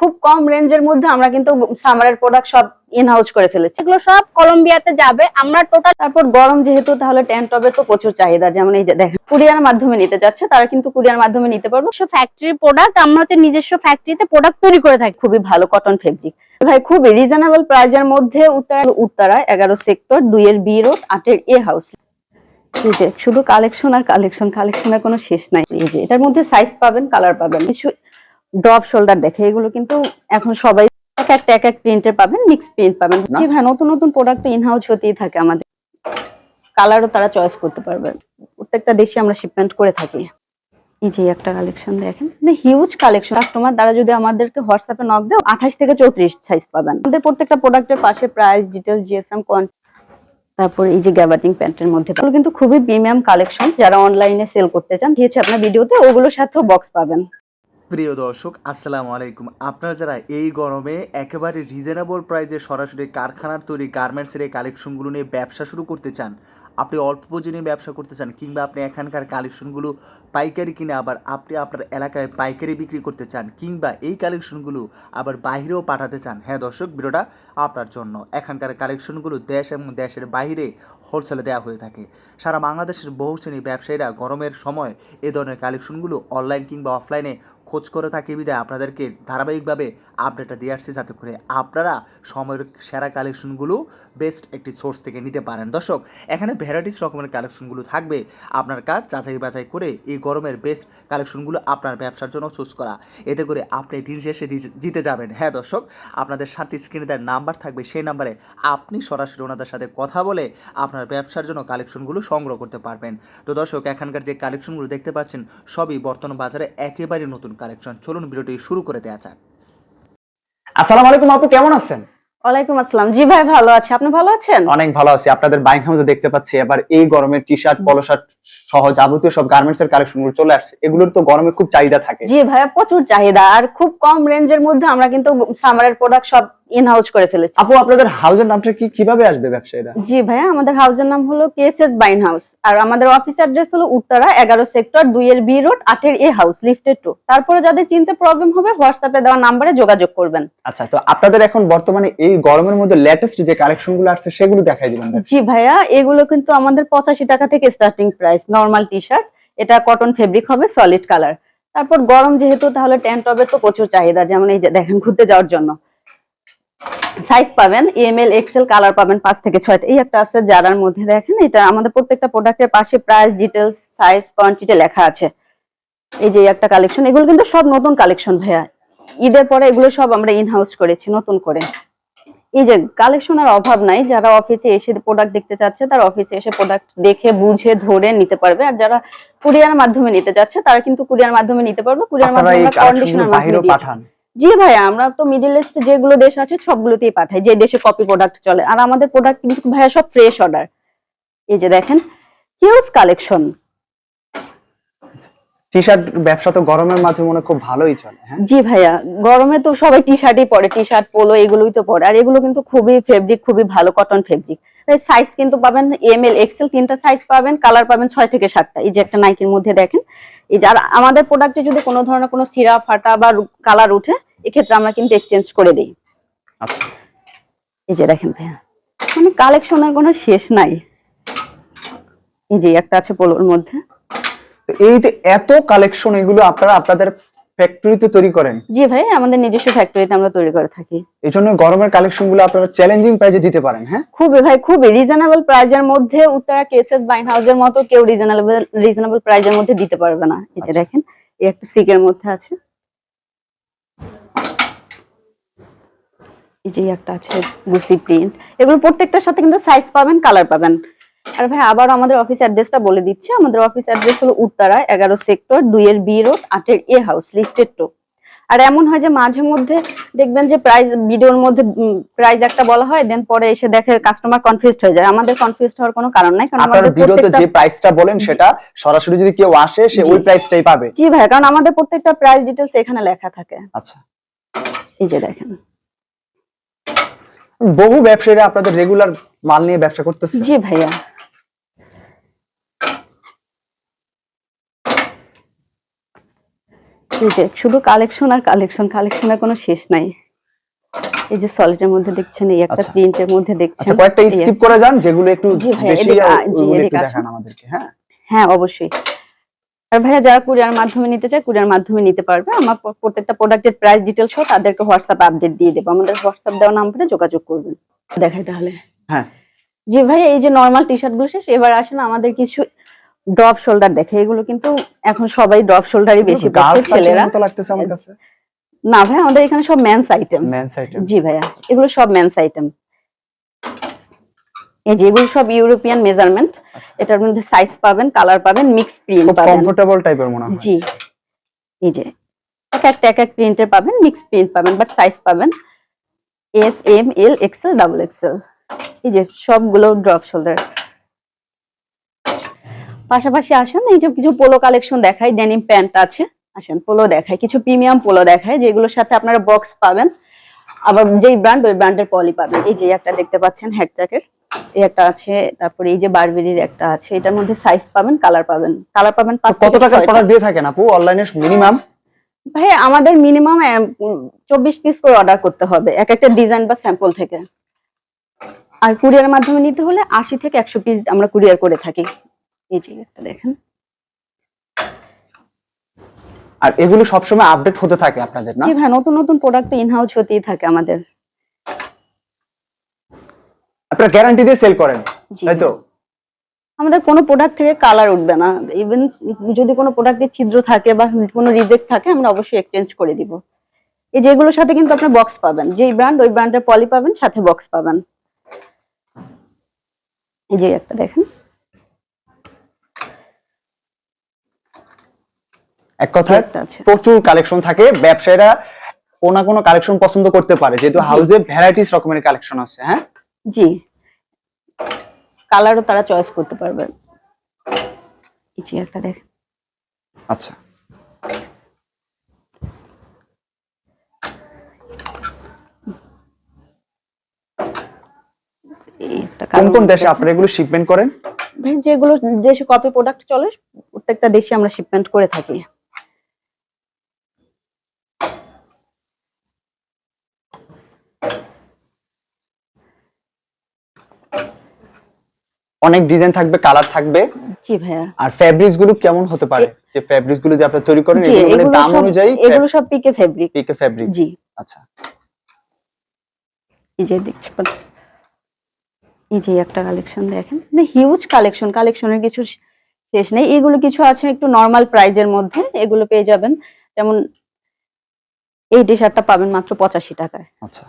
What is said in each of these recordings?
খুব কম রেঞ্জের মধ্যে আমরা কিন্তু সামারের প্রোডাক্ট সব ইন হাউস করে ফেলেছি। এগুলো সব কলম্বিয়াতে যাবে। আমরা টোটাল তারপর গরম যেহেতু, তাহলে টেন টবে তো প্রচুর চাহিদা। যেমন এই যে দেখেন, কুরিয়ার মাধ্যমে নিতে যাচ্ছে, তারা কিন্তু কুরিয়ার মাধ্যমে নিতে পারবে। ফ্যাক্টরি প্রোডাক্ট আমরা হচ্ছে নিজস্ব ফ্যাক্টরিতে প্রোডাক্ট তৈরি করে থাকি। খুবই ভালো কটন ফেব্রিক ভাই, খুবই রিজনেবল প্রাইজের মধ্যে উত্তরা উত্তরা, এগারো সেক্টর দুইয়ের বি রোড আটের এ হাউস শুধু কালেকশন আর কালেকশন কালেকশনের কোনো শেষ নাই। এই যে, এটার মধ্যে সাইজ পাবেন কালার পাবেন। কিছু ড্রপ শোল্ডার দেখে এগুলো কিন্তু এখন সবাই এক একটা এক এক প্রিন্টের পাবেন মিক্স প্রিন্ট পাবেন? জি ভাই নতুন নতুন প্রোডাক্ট ইন হাউস হতেই থাকে আমাদের। কালারও তারা চয়েস করতে পারবেন প্রত্যেকটা দেশে আমরা শিপমেন্ট করে থাকি। এই যে একটা কালেকশন দেখেন। হিউজ কালেকশন কাস্টমার দ্বারা যদি আমাদেরকে হোয়াটসঅ্যাপে নক দেয় আঠাশ থেকে চৌত্রিশ সাইজ পাবেন। আমাদের প্রত্যেকটা প্রোডাক্টের পাশে প্রাইস ডিটেলস জিএসএম তারপর এই যে গ্যাবাটিং প্যান্টের মধ্যে। কিন্তু খুবই প্রিমিয়াম কালেকশন যারা অনলাইনে সেল করতে চান দিয়েছে আপনার ভিডিওতে ওগুলোর সাথেও বক্স পাবেন। প্রিয় দর্শক, আসসালামু আলাইকুম। আপনারা যারা এই গরমে একেবারে রিজনেবল প্রাইসে সরাসরি কারখানার তৈরি গার্মেন্টসের এই কালেকশনগুলো নিয়ে ব্যবসা শুরু করতে চান, আপনি অল্প পুঁজি নিয়ে ব্যবসা করতে চান, কিংবা আপনি এখানকার কালেকশনগুলো পাইকারি কিনে আবার আপনি আপনার এলাকায় পাইকারি বিক্রি করতে চান, কিংবা এই কালেকশনগুলো আবার বাইরেও পাঠাতে চান হ্যাঁ দর্শক, ভিডিওটা আপনার জন্য। এখানকার কালেকশনগুলো দেশ এবং দেশের বাইরে হোলসেলে দেওয়া হয়ে থাকে। সারা বাংলাদেশের বহু শ্রেণি ব্যবসায়ীরা গরমের সময় এ ধরনের কালেকশনগুলো অনলাইন কিংবা অফলাইনে খোঁজ করে থাকি বিদায় আপনাদেরকে ধারাবাহিকভাবে আপডেটটা দিয়ে আসছি যাতে করে আপনারা সময়ের সেরা কালেকশনগুলো বেস্ট একটি সোর্স থেকে নিতে পারেন। দর্শক, এখানে ভ্যারাইটিস রকমের কালেকশনগুলো থাকবে। আপনার কাজ যাচাই বাছাই করে এই গরমের বেস্ট কালেকশনগুলো আপনার ব্যবসার জন্য চুজ করা। এতে করে আপনি দিন শেষে জিতে যাবেন। হ্যাঁ দর্শক, আপনাদের সাথে স্ক্রিনে দেওয়ার নাম্বার থাকবে। সেই নাম্বারে আপনি সরাসরি ওনাদের সাথে কথা বলে আপনার ব্যবসার জন্য কালেকশনগুলো সংগ্রহ করতে পারবেন। তো দর্শক, এখানকার যে কালেকশনগুলো দেখতে পাচ্ছেন, সবই বর্তমান বাজারে একেবারে নতুন কালেকশন চলুন ভিডিওটি শুরু করে দেওয়া যাক। আসসালামু আলাইকুম আপু কেমন আছেন? ওয়ালাইকুম আসসালাম। জি ভাই ভালো আছি। আপনি ভালো আছেন? অনেক ভালো আছি। আপনাদের বাইক হাউসে দেখতে পাচ্ছি এবার এই গরমে টি শার্ট পলো শার্ট সহ যাবতীয় সব গার্মেন্টস এর কালেকশনগুলো চলে আসছে। এগুলোর তো গরমে খুব চাহিদা থাকে। জি ভাই প্রচুর চাহিদা। আর খুব কম রেঞ্জের মধ্যে আমরা কিন্তু সামারের প্রোডাক্ট সব ইন হাউস করে ফেলেছি। আপু আপনাদের নামটা কি কীভাবে আসবে ব্যবসায়ীরা? জি ভাইয়া আমাদের নাম হলো কেএসএস বাইন হাউস আর আমাদের অফিস অ্যাড্রেস হলো উত্তরা এগারো সেক্টর দুই এর বি রোড আটের এ হাউস লিফটেড টু তারপরে যাদের চিনতে প্রবলেম হবে হোয়াটসঅ্যাপে দেওয়া নাম্বারে যোগাযোগ করবেন। আচ্ছা তো আপনাদের এখন বর্তমানে এই গরমের মধ্যে লেটেস্ট যে কালেকশনগুলো আসছে সেগুলো দেখাই দিবেন জি ভাইয়া এগুলো কিন্তু আমাদের পঁচাশি টাকা থেকে starting price normal T shirt এটা কটন ফেব্রিক হবে সলিড কালার তারপর গরম যেহেতু তাহলে টেন টবে তো প্রচুর চাহিদা যেমন এই যে দেখেন ঘুরতে যাওয়ার জন্য। সাইজ পাবেন এম এল এক্সেল কালার পাবেন পাঁচ থেকে ছয়টা। এই একটা আছে যারার মধ্যে দেখেন এটা আমাদের প্রত্যেকটা প্রোডাক্টের পাশে প্রাইস ডিটেলস সাইজ কোয়ান্টিটি লেখা আছে। এই যে একটা কালেকশন এগুলো কিন্তু সব নতুন কালেকশন ভাইয়া। ঈদের পরে এগুলো সব আমরা ইন হাউস করেছি নতুন করে। এই যে কালেকশনের অভাব নাই যারা অফিসে এসে প্রোডাক্ট দেখতে চাচ্ছে তারা অফিসে এসে প্রোডাক্ট দেখে বুঝে ধরে নিতে পারবে। আর যারা কুরিয়ার মাধ্যমে নিতে চাচ্ছে তারা কিন্তু কুরিয়ার মাধ্যমে নিতে পারবে। কুরিয়ার মাধ্যমে কন্ডিশনার মাধ্যমে পাঠান। জি ভাই আমরা তো মিডল ইস্ট যেগুলো দেশ আছে সবগুলোতেই পাঠাই যে দেশে কপি প্রোডাক্ট চলে। আর আমাদের প্রোডাক্ট কিন্তু ভাইয়া সব ফ্রেশ অর্ডার এই যে দেখেন হিউজ কালেকশন টি শার্ট ব্যবসা তো গরমের মাঝে মনে খুব ভালোই চলে হ্যাঁ? জি ভাইয়া গরমে তো সবাই টি শার্টই পরে টি শার্ট পোলো এগুলোই তো পরে। আর এগুলো কিন্তু খুবই ফেব্রিক খুবই ভালো কটন ফেব্রিক সাইজ কিন্তু পাবেন এম এল এক্সেল তিনটা সাইজ পাবেন কালার পাবেন ছয় থেকে সাতটা। এই যে একটা নাইকির মধ্যে দেখেন। এই যে আর আমাদের প্রোডাক্টে যদি কোনো ধরনের কোনো সিরা ফাটা বা কালার উঠে এক্ষেত্রে আমরা কিন্তু এক্সচেঞ্জ করে দিই। আচ্ছা। এই যে দেখেন ভাইয়া মানে কালেকশনের কোনো শেষ নাই। এই যে একটা আছে পোলোর মধ্যে। এই যে এত কালেকশন এগুলো আপনারা আপনাদের ফ্যাক্টরিতে তৈরি করেন? জি ভাই আমাদের নিজস্ব ফ্যাক্টরিতে আমরা তৈরি করে থাকি। এই জন্য গরমের কালেকশনগুলো আপনারা চ্যালেঞ্জিং প্রাইজে দিতে পারেন হ্যাঁ? খুবই ভাই খুবই রিজনেবল প্রাইজের মধ্যে উত্তরা কেসেস বাইন হাউসের মতো কেউ রিজনেবল রিজনেবল প্রাইজের মধ্যে দিতে পারবে না। এই যে আচ্ছা। দেখেন এই একটা সিকের মধ্যে আছে। এই যে একটা আছে গুসি প্রিন্ট এগুলো প্রত্যেকটার সাথে কিন্তু সাইজ পাবেন কালার পাবেন। আর ভাই আবার আমাদের অফিস অ্যাড্রেসটা বলে দিচ্ছি। আমাদের অফিস অ্যাড্রেস হলো উত্তরা এগারো সেক্টর দুই এর বি রোড আটের এ হাউস লিফটেড টু আর এমন হয় যে মাঝে মধ্যে দেখবেন যে প্রাইস ভিডিওর মধ্যে প্রাইস একটা বলা হয় দেন পরে এসে দেখে কাস্টমার কনফিউজড হয়ে যায়। আমাদের কনফিউজড হওয়ার কোনো কারণ নাই কারণ আমাদের ভিডিওতে যে প্রাইসটা বলেন সেটা সরাসরি যদি কেউ আসে সে ওই প্রাইসটাই পাবে। জি ভাই কারণ আমাদের প্রত্যেকটা প্রাইস ডিটেলস এখানে লেখা থাকে। আচ্ছা। এই যে দেখেন। বহু ব্যবসায়ীরা আপনাদের রেগুলার মাল নিয়ে ব্যবসা করতেছে। জি ভাইয়া। এই যে শুধু কালেকশন আর কালেকশন কালেকশনের কোনো শেষ নাই। এই যে সলিডের মধ্যে দেখছেন এই একটা আচ্ছা। প্রিন্টের মধ্যে দেখছেন। আচ্ছা কয়েকটা স্কিপ করে যান যেগুলো একটু বেশি একটু দেখান আমাদেরকে হ্যাঁ? হ্যাঁ অবশ্যই। আর ভাইয়া যারা কুরিয়ার মাধ্যমে নিতে চায় কুরিয়ার মাধ্যমে নিতে পারবে। আমার প্রত্যেকটা প্রোডাক্টের প্রাইস ডিটেলস সহ তাদেরকে হোয়াটসঅ্যাপ আপডেট দিয়ে দেবো। আমাদের হোয়াটসঅ্যাপ দেওয়া নাম্বারে যোগাযোগ করবেন। দেখাই তাহলে। হ্যাঁ। জি ভাই এই যে নর্মাল টি শার্টগুলো শেষ এবার আসেন আমাদের কিছু ড্রপ শোল্ডার দেখে। এগুলো কিন্তু এখন সবাই ড্রপ শোল্ডারই বেশি পড়ছে ছেলেরা। মতো লাগতেছে আমার কাছে। না ভাই আমাদের এখানে সব মেন্স আইটেম মেন্স আইটেম জি ভাইয়া এগুলো সব মেন্স আইটেম এই যে এগুলো সব ইউরোপিয়ান মেজারমেন্ট আচ্ছা। এটার মধ্যে সাইজ পাবেন কালার পাবেন মিক্স প্রিন্ট খুব পাবেন। কমফোর্টেবল টাইপের মনে হয়। জি। এই যে এক একটা এক এক প্রিন্টের পাবেন মিক্স প্রিন্ট পাবেন বাট সাইজ পাবেন। S M L XL double XL এই যে সবগুলো ড্রপ শোল্ডার পাশাপাশি আসেন এই যে কিছু পোলো কালেকশন দেখাই ডেনিম প্যান্ট আছে। আসেন পোলো দেখায় কিছু প্রিমিয়াম পোলো দেখায় যেগুলোর সাথে আপনারা বক্স পাবেন। আবার যেই ব্র্যান্ড ওই ব্র্যান্ডের পলি পাবেন। এই যে একটা দেখতে পাচ্ছেন হেড জ্যাকেট এই একটা আছে তারপরে এই যে বারবেরির একটা আছে এটার মধ্যে সাইজ পাবেন কালার পাবেন। কালার পাবেন পাঁচ কত ছয়টা। প্রোডাক্ট দিয়ে থাকেন আপু? অনলাইনে মিনিমাম ভাই আমাদের মিনিমাম চব্বিশ পিস করে অর্ডার করতে হবে এক একটা ডিজাইন বা স্যাম্পল থেকে। আর কুরিয়ার মাধ্যমে নিতে হলে আশি থেকে একশো পিস আমরা কুরিয়ার করে থাকি। এই যে দেখেন। আর এগুলো সবসময় আপডেট হতে থাকে আপনাদের না? জি ভাই নতুন নতুন প্রোডাক্ট ইন হাউস হতেই থাকে আমাদের। আপনারা গ্যারান্টি দিয়ে সেল করেন তাই তো? আমাদের কোনো প্রোডাক্ট থেকে কালার উঠবে না। ইভেন যদি কোনো প্রোডাক্টের ছিদ্র থাকে বা কোনো রিজেক্ট থাকে আমরা অবশ্যই এক্সচেঞ্জ করে দিব। এই যেগুলোর সাথে কিন্তু আপনি বক্স পাবেন। যেই ব্র্যান্ড ওই ব্র্যান্ডের পলি পাবেন সাথে বক্স পাবেন। এই যে একটা দেখেন। এক কথায় প্রচুর কালেকশন থাকে। ব্যবসায়ীরা কোনো না কোনো কালেকশন পছন্দ করতে পারে। যেহেতু হাউজে ভ্যারাইটিস রকমের কালেকশন আছে হ্যাঁ? জি। কালারও তারা চয়েস করতে পারবে। এই একটা দেখেন। আচ্ছা। কোন কোন দেশে আপনারা এগুলো শিপমেন্ট করেন? যেগুলো দেশে কপি প্রোডাক্ট চলে প্রত্যেকটা দেশে আমরা শিপমেন্ট করে থাকি। অনেক ডিজাইন থাকবে কালার থাকবে। জি ভাইয়া। আর ফ্যাব্রিক্সগুলো কেমন হতে পারে? যে ফ্যাব্রিক্সগুলো যে আপনারা তৈরি করেন এগুলো মানে দাম অনুযায়ী এগুলো সব পিকে ফেব্রিক পিকে ফ্যাব্রিক্স জি। আচ্ছা। এই যে দেখছি। এই যে একটা কালেকশন দেখেন। মানে হিউজ কালেকশন কালেকশনের কিছু শেষ নেই। এগুলো কিছু আছে একটু নর্মাল প্রাইজের মধ্যে। এগুলো পেয়ে যাবেন। যেমন এই টি শার্টটা পাবেন মাত্র পঁচাশি টাকায়। আচ্ছা।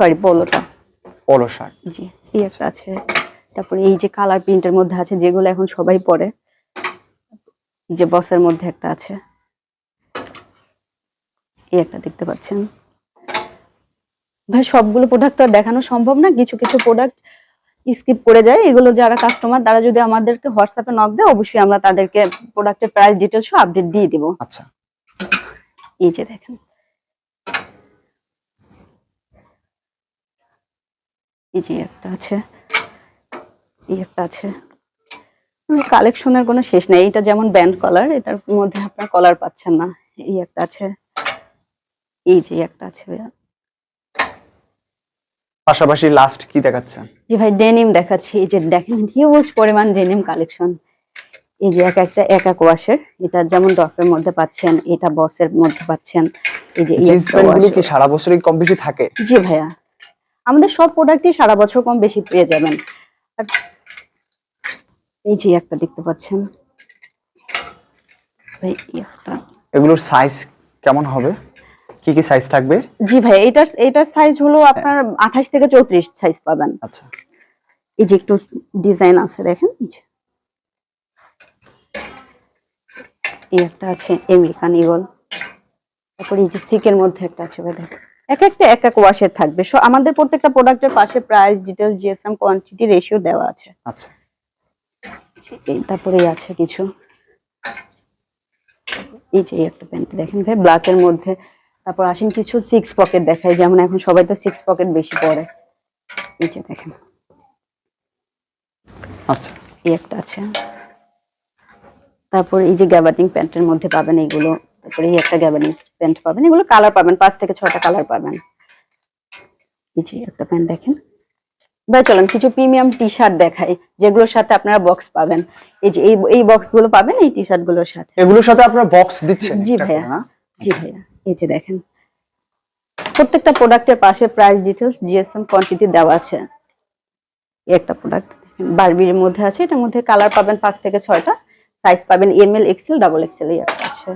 সরি পোলোটা পলো শার্ট জি এই একটা আছে। তারপরে এই যে কালার প্রিন্টের মধ্যে আছে যেগুলো এখন সবাই পরে যে বসের মধ্যে একটা আছে। এই একটা দেখতে পাচ্ছেন। ভাই সবগুলো প্রোডাক্ট তো আর দেখানো সম্ভব না কিছু কিছু প্রোডাক্ট স্কিপ করে যায়। এগুলো যারা কাস্টমার তারা যদি আমাদেরকে হোয়াটসঅ্যাপে নক দেয় অবশ্যই আমরা তাদেরকে প্রোডাক্টের প্রাইস ডিটেলস আপডেট দিয়ে দিব। আচ্ছা। এই যে দেখেন। এই যে একটা আছে। এই একটা আছে কালেকশনের কোনো শেষ নেই। এইটা যেমন ব্যান্ড কলার এটার মধ্যে আপনার কলার পাচ্ছেন না। এই একটা আছে। এই যে একটা আছে ভাইয়া। পাশাপাশি লাস্ট কি দেখাচ্ছেন জি ভাই ডেনিম দেখাচ্ছি। এই যে দেখেন হিউজ পরিমাণ ডেনিম কালেকশন এই যে এক একটা এক এক ওয়াশের এটা যেমন ডফের মধ্যে পাচ্ছেন এটা বসের মধ্যে পাচ্ছেন। এই যে জিন্স একটা প্যান্টগুলো wash। কি সারা বছরই কম বেশি থাকে? জি ভাইয়া। আমাদের সব প্রোডাক্টই সারা বছর কম বেশি পেয়ে যাবেন। আর এই যে একটা দেখতে পাচ্ছেন। ভাই, এগুলোর সাইজ কেমন হবে? কি কি সাইজ থাকবে? জি ভাই এটার এটার সাইজ হলো আপনার আঠাশ থেকে চৌত্রিশ সাইজ পাবেন। আচ্ছা। এই যে একটু ডিজাইন আছে দেখেন। এই যে। এই একটা আছে আমেরিকান ইগল তারপরে এই যে সিকের মধ্যে একটা আছে ভাই দেখেন। এক একটা এক এক ওয়াশের থাকবে। সো আমাদের প্রত্যেকটা প্রোডাক্টের পাশে price detail GSM quantity ratio দেওয়া আছে। আচ্ছা। এই তারপরে আছে কিছু। এই যে একটা প্যান্ট দেখেন ভাই ব্ল্যাকের মধ্যে। তারপর আসেন কিছু সিক্স পকেট দেখায় যেমন এখন সবাই তো সিক্স পকেট বেশি পরে। এই যে দেখেন। আচ্ছা। এই একটা আছে। তারপর এই যে গ্যাবার্টিং প্যান্টের মধ্যে পাবেন এইগুলো। তারপরে এই একটা গ্যাবার্ডিং প্যান্ট পাবেন। এগুলো কালার পাবেন পাঁচ থেকে ছটা কালার পাবেন। এই যে একটা প্যান্ট দেখেন। ভাই চলুন কিছু প্রিমিয়াম টি শার্ট দেখাই যেগুলোর সাথে আপনারা বক্স পাবেন। এই যে এই বক্সগুলো পাবেন এই টি শার্টগুলোর সাথে। এগুলোর সাথে আপনারা বক্স দিচ্ছেন জি ভাইয়া। জি ভাইয়া এই যে দেখেন। প্রত্যেকটা প্রোডাক্টের পাশে প্রাইস ডিটেলস জিএসএম কোয়ান্টিটি দেওয়া আছে। এই একটা প্রোডাক্ট বারবির মধ্যে আছে এটার মধ্যে কালার পাবেন পাঁচ থেকে ছয়টা সাইজ পাবেন M L XL double XL এই একটা আছে।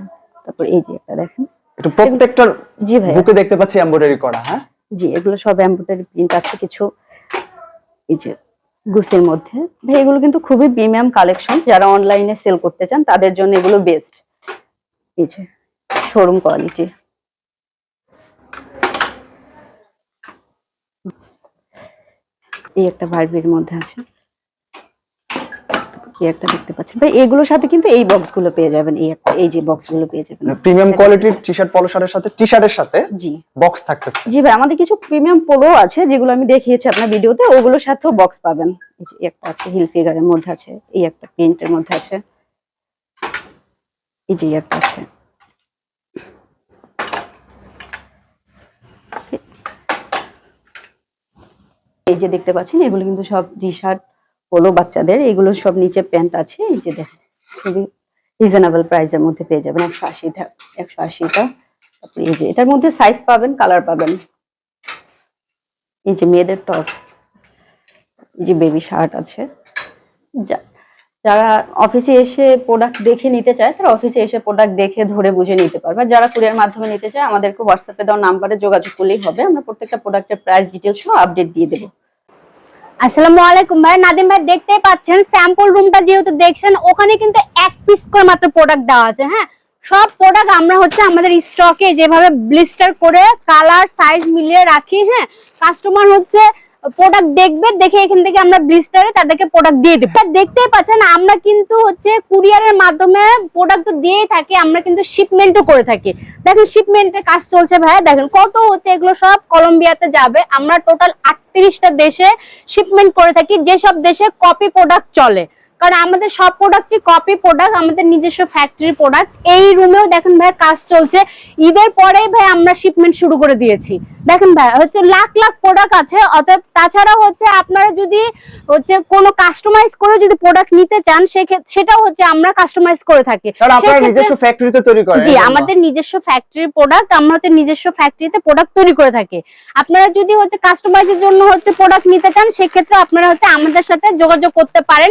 তারপর এই যে একটা দেখেন। একটু প্রত্যেকটার জি ভাইয়া। বুকে দেখতে পাচ্ছি এমব্রয়ডারি করা হ্যাঁ? জি এগুলো সব এমব্রয়ডারি প্রিন্ট আছে কিছু এই যে গুসের মধ্যে। ভাই, এগুলো কিন্তু খুবই প্রিমিয়াম কালেকশন যারা অনলাইনে সেল করতে চান, তাদের জন্য এগুলো বেস্ট এই যে শোরুম কোয়ালিটি এই একটা বারবির মধ্যে আছে। এই একটা দেখতে পাচ্ছেন। ভাই এগুলোর সাথে কিন্তু এই বক্সগুলো পেয়ে যাবেন এই একটা এই যে বক্সগুলো পেয়ে যাবেন। প্রিমিয়াম কোয়ালিটির টি শার্ট পলো শার্টের সাথে টি শার্টের সাথে জি। বক্স থাকতেছে। জি ভাই আমাদের কিছু প্রিমিয়াম পোলো আছে যেগুলো আমি দেখিয়েছি আপনার ভিডিওতে ওগুলোর সাথেও বক্স পাবেন। এই যে একটা আছে হিল ফিগারের মধ্যে আছে এই একটা প্রিন্টের মধ্যে আছে। এই যে একটা আছে। এই যে দেখতে পাচ্ছেন এগুলো কিন্তু সব টি পোলো বাচ্চাদের, এগুলো সব নিচে প্যান্ট আছে, এই যে দেখেন খুবই রিজনেবল প্রাইসের মধ্যে পেয়ে যাবেন, একশো আশিটা একশো আশিটা। তারপরে এই যে, এটার মধ্যে সাইজ পাবেন কালার পাবেন। এই যে মেয়েদের টপ এই যে বেবি শার্ট আছে। যা- যারা অফিসে এসে প্রোডাক্ট দেখে নিতে চায়, তারা অফিসে এসে প্রোডাক্ট দেখে, ধরে, বুঝে নিতে পারবে। যারা কুরিয়ার মাধ্যমে নিতে চায়, আমাদেরকে হোয়াটসঅ্যাপে দেওয়া নাম্বারে যোগাযোগ করলেই হবে। আমরা প্রত্যেকটা প্রোডাক্টের প্রাইস ডিটেলস সহ আপডেট দিয়ে দেবো। আসসালামু আলাইকুম ভাই। নাদিম ভাই, দেখতেই পাচ্ছেন স্যাম্পল রুমটা যেহেতু দেখছেন, ওখানে কিন্তু এক পিস করে মাত্র প্রোডাক্ট দেওয়া আছে হ্যাঁ? সব প্রোডাক্ট আমরা হচ্ছে আমাদের স্টকে যেভাবে ব্লিস্টার করে কালার সাইজ মিলিয়ে রাখি হ্যাঁ? কাস্টমার হচ্ছে প্রোডাক্ট দেখবে, দেখে এখান থেকে আমরা ব্লিস্টারে তাদেরকে প্রোডাক্ট দিয়ে দেবো। দেখতেই পাচ্ছেন, আমরা কিন্তু হচ্ছে কুরিয়ারের মাধ্যমে প্রোডাক্ট তো দিয়েই থাকি, আমরা কিন্তু শিপমেন্টও করে থাকি। দেখেন শিপমেন্টের কাজ চলছে ভাইয়া দেখেন কত হচ্ছে, এগুলো সব কলম্বিয়াতে যাবে। আমরা টোটাল আটত্রিশটা দেশে শিপমেন্ট করে থাকি, যেসব দেশে কপি প্রোডাক্ট চলে। কারণ আমাদের সব প্রোডাক্টই কপি প্রোডাক্ট আমাদের নিজস্ব ফ্যাক্টরি প্রোডাক্ট এই রুমেও দেখেন ভাই কাজ চলছে। ঈদের পরেই ভাই আমরা শিপমেন্ট শুরু করে দিয়েছি। দেখেন ভাই হচ্ছে লাখ লাখ প্রোডাক্ট আছে। অতএব তাছাড়া হচ্ছে আপনারা যদি হচ্ছে কোনো কাস্টমাইজ করে যদি প্রোডাক্ট নিতে চান সেক্ষেত্রে সেটাও হচ্ছে আমরা কাস্টমাইজ করে থাকি। আপনারা নিজস্ব ফ্যাক্টরিতে তৈরি করেন জি আমাদের নিজস্ব ফ্যাক্টরি প্রোডাক্ট আমরা হচ্ছে নিজস্ব ফ্যাক্টরিতে প্রোডাক্ট তৈরি করে থাকি। আপনারা যদি হচ্ছে কাস্টমাইজের জন্য হচ্ছে প্রোডাক্ট নিতে চান সেক্ষেত্রে আপনারা হচ্ছে আমাদের সাথে যোগাযোগ করতে পারেন।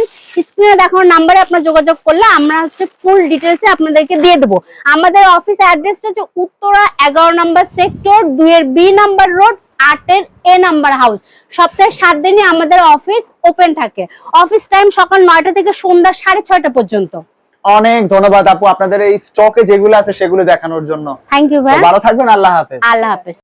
স্ক্রিনে দেখানো নাম্বারে আপনারা যোগাযোগ করলে আমরা হচ্ছে ফুল ডিটেলসে আপনাদেরকে দিয়ে দেবো। আমাদের অফিস অ্যাড্রেসটা হচ্ছে উত্তরা এগারো নম্বর সেক্টর দুইয়ের বি নাম্বার রোড আটের এ নাম্বার হাউস সপ্তাহে সাত দিনই আমাদের অফিস ওপেন থাকে। অফিস টাইম সকাল নয়টা থেকে সন্ধ্যা সাড়ে ছয়টা পর্যন্ত। অনেক ধন্যবাদ আপু। আপনাদের এই স্টকে যেগুলো আছে সেগুলো দেখানোর জন্য। থ্যাংক ইউ ভাই। ভালো থাকবেন আল্লাহ হাফেজ। আল্লাহ হাফেজ।